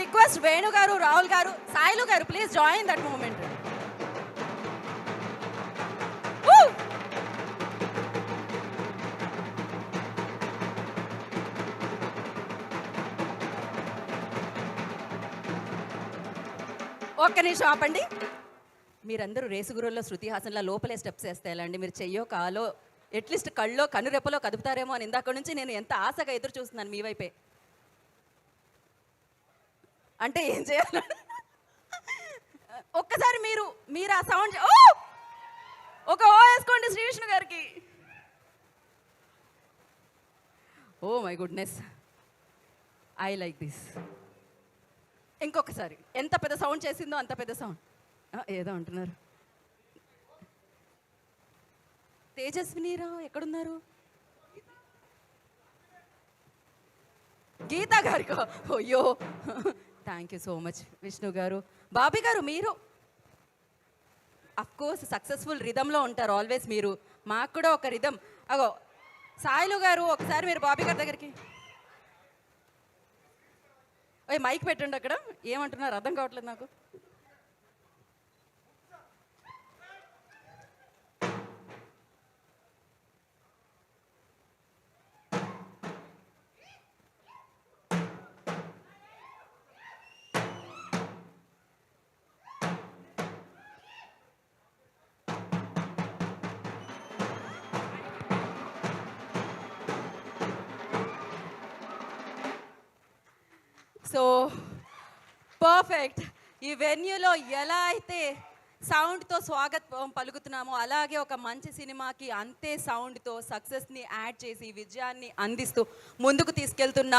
Request Venu గారు రాహుల్ గారు సాయిలు గారు ప్లీజ్ జాయిన్ దట్ మూమెంట్ ఒక్క నిమిషం ఆపండి. మీరందరూ రేసు గురువుల్లో శృతి హాసన్లా లోపలే స్టెప్స్ వేస్తే మీరు చెయ్యో కాలో అట్లీస్ట్ కళ్ళో కనురెప్పలో కదుపుతారేమో అని ఇందాక నుంచి నేను ఎంత ఆశగా ఎదురు చూస్తున్నాను మీ వైపే. అంటే ఏం చేయాలి? ఒక్కసారి మీరు మీరు ఆ సౌండ్ ఓ! ఒక ఓ వేసుకోండి శ్రీ విష్ణు గారికి. ఓ my goodness. I like this. ఇంకొకసారి. ఎంత పెద్ద సౌండ్ చేసిందో అంత పెద్ద సౌండ్ ఏదో అంటున్నారు. తేజస్వినిరావు ఎక్కడున్నారు? గీతా గారికో. అయ్యో. Thank you so much Vishnu గారు. బాబీ గారు మీరు? అఫ్కోర్స్ సక్సెస్ఫుల్ రిధంలో ఉంటారు ఆల్వేస్ మీరు. మాకు కూడా ఒక రిధం అగో సాయిలు గారు ఒకసారి మీరు బాబీ గారి దగ్గరికి. ఓయ్ మైక్ పెట్టండి అక్కడ. ఏమంటున్నారు? అర్థం కావట్లేదు నాకు. సో పర్ఫెక్ట్ ఈ వెన్యూలో ఎలా అయితే సౌండ్తో స్వాగతం పలుకుతున్నామో అలాగే ఒక మంచి సినిమాకి అంతే సౌండ్తో సక్సెస్ని యాడ్ చేసి విజయాన్ని అందిస్తూ ముందుకు తీసుకెళ్తున్న